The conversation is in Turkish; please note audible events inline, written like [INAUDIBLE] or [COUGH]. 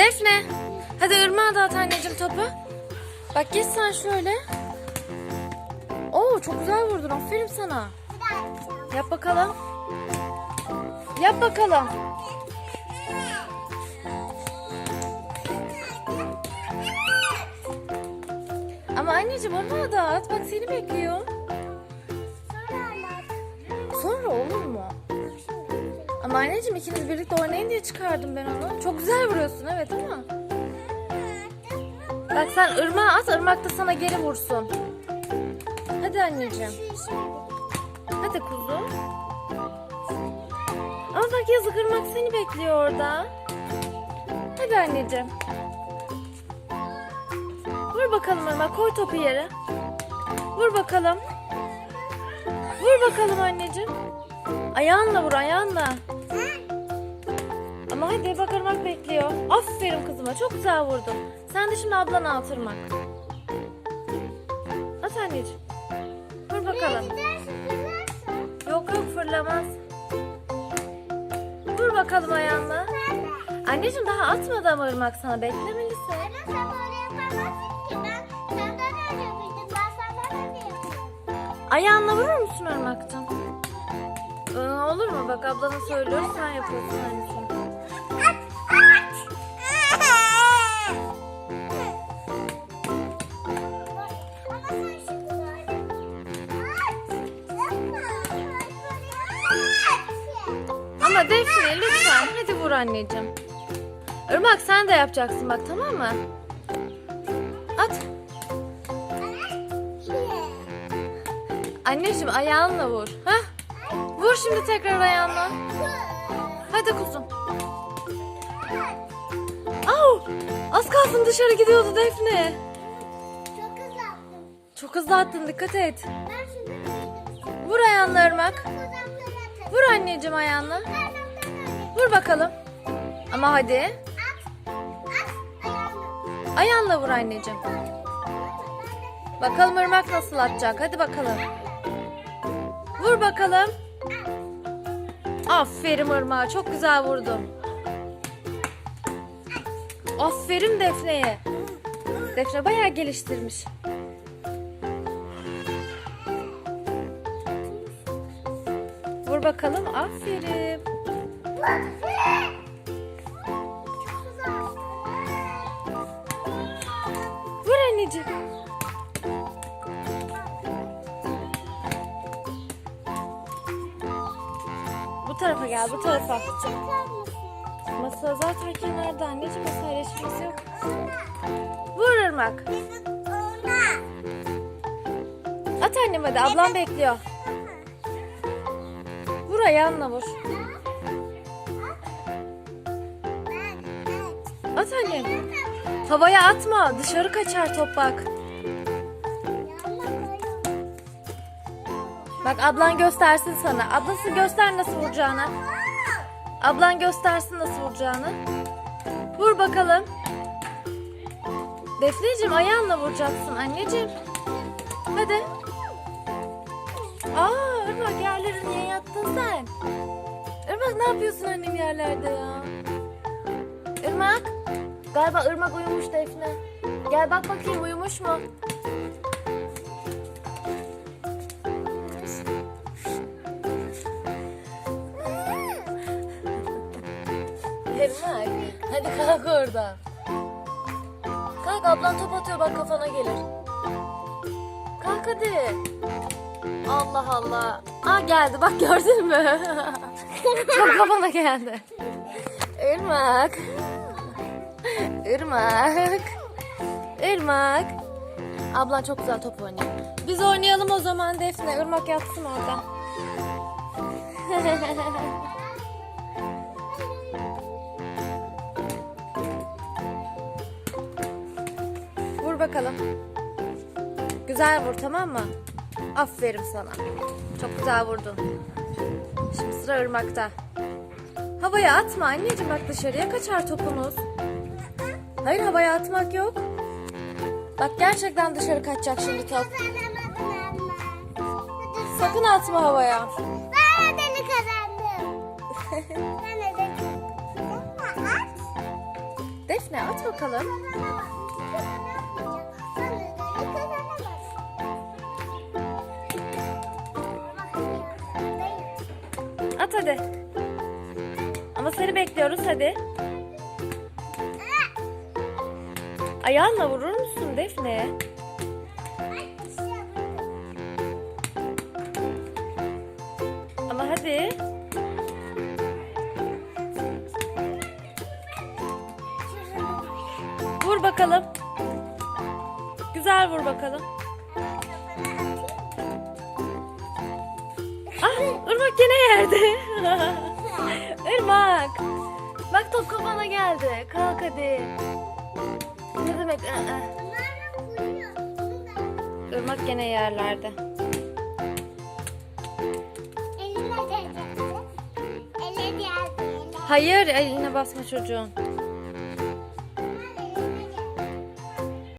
Defne. Hadi ırmağa dağıt anneciğim topu. Bak geç sen şöyle. Oo çok güzel vurdun. Aferin sana. Yap bakalım. Yap bakalım. Ama anneciğim ırmağa dağıt. Bak seni bekliyor. Anneciğim ikiniz birlikte oynayın diye çıkardım ben onu. Çok güzel vuruyorsun evet ama. Bak sen ırmağa at, ırmak da sana geri vursun. Hadi anneciğim. Hadi kuzum. Ama bak yazık ırmak seni bekliyor orada. Hadi anneciğim. Vur bakalım ırmak, koy topu yere. Vur bakalım. Vur bakalım anneciğim. Ayağınla vur, ayağınla. Ama hadi bak ırmak bekliyor. Aferin kızıma, çok güzel vurdun. Sen de şimdi ablana at ırmak. At anneciğim. Vur bakalım. Yok yok fırlamaz. Vur bakalım ayağınla. Anneciğim daha atmadı ama ırmak sana beklemelisin. Ayağınla vurur musun ırmaktan? Ee, olur mu? Bak ablana söylüyoruz sen yapıyorsun aynısını. Ama Defne lütfen hadi vur anneciğim. Irmak sen de yapacaksın bak tamam mı? At. Anneciğim ayağınla vur. Hah. Vur şimdi tekrar ayağınla. Hadi kuzum. Au! Az kalsın dışarı gidiyordu Defne. Çok hızlı attın dikkat et. Vur ayağınla Irmak. Vur anneciğim ayağınla. Vur bakalım. Ama hadi. Ayağınla vur anneciğim. Bakalım Irmak nasıl atacak. Hadi bakalım. Vur bakalım. Aferin Irmak'a. Çok güzel vurdun. Aferin Defne'ye. Defne bayağı geliştirmiş. Vur bakalım. Aferin. Vur anneciğim. Tarafa gel, bu tarafa. Masa zaten kenarda anneciğim. Masayla işimiz yok. Vur Irmak. At annem hadi. Ablam bekliyor. Vur ayağınla vur. At annem. Havaya atma. Dışarı kaçar top bak. Bak ablan göstersin sana. Ablası göster nasıl vuracağını. Ablan göstersin nasıl vuracağını. Vur bakalım. Defneciğim ayağınla vuracaksın anneciğim. Hadi. Aa Irmak yerlere niye yattın sen? Irmak ne yapıyorsun annem yerlerde ya? Irmak. Galiba Irmak uyumuş Defne. Gel bak bakayım uyumuş mu? Irmak. Hadi kalk oradan. Kalk ablan top atıyor bak kafana gelir. Kalk hadi. Allah Allah. Aa geldi bak gördün mü? [LAUGHS] Çok kafana geldi. Irmak. Irmak. Irmak. Ablan çok güzel top oynuyor. Biz oynayalım o zaman Defne. Irmak yatsın orada. [LAUGHS] bakalım. Güzel vur tamam mı? Aferin sana. Çok güzel vurdun. Şimdi sıra ırmakta. Havaya atma anneciğim bak dışarıya kaçar topunuz. Hayır havaya atmak yok. Bak gerçekten dışarı kaçacak şimdi top. Sakın atma havaya. Ben ödülü kazandım. ben ödülü kazandım. Defne at bakalım. At hadi. Ama seni bekliyoruz hadi. Ayağınla vurur musun Defne? Ama hadi. Vur bakalım. Güzel vur bakalım. Irmak gene yerde. [LAUGHS] Irmak. Bak top kafana geldi. Kalk hadi. Ne demek? Irmak gene yerlerde. Hayır eline basma çocuğun.